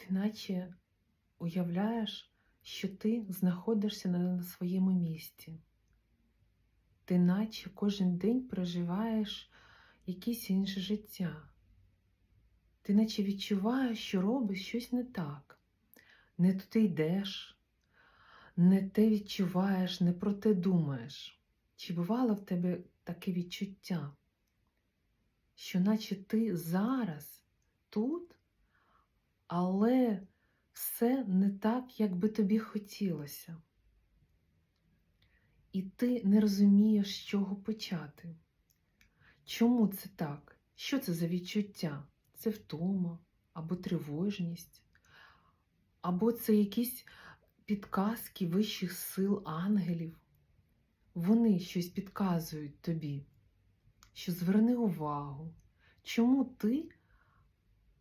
ти наче уявляєш, що ти знаходишся на, своєму місці. Ти наче кожен день проживаєш якесь інше життя. Ти наче відчуваєш, що робиш щось не так. Не туди йдеш, не те відчуваєш, не про те думаєш. Чи бувало в тебе таке відчуття, що наче ти зараз тут, але все не так, як би тобі хотілося. І ти не розумієш, з чого почати. Чому це так? Що це за відчуття? Це втома або тривожність, або це якісь підказки вищих сил ангелів. Вони щось підказують тобі, що зверни увагу, чому ти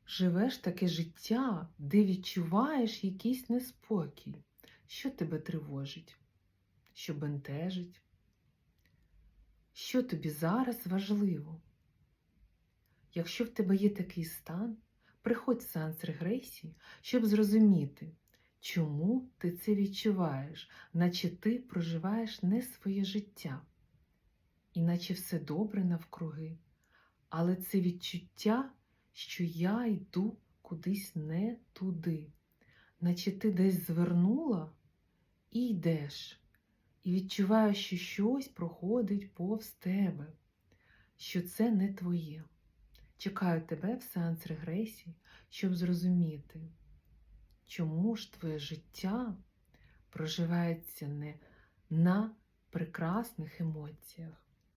живеш таке життя, де відчуваєш якийсь неспокій, що тебе тривожить, що бентежить, що тобі зараз важливо. Якщо в тебе є такий стан, приходь в сеанс регресії, щоб зрозуміти, чому ти це відчуваєш, наче ти проживаєш не своє життя, іначе все добре навкруги, але це відчуття, що я йду кудись не туди, наче ти десь звернула і йдеш, і відчуваєш, що щось проходить повз тебе, що це не твоє. Чекаю тебе в сеанс регресії, щоб зрозуміти, чому ж твоє життя проживається не на прекрасних емоціях,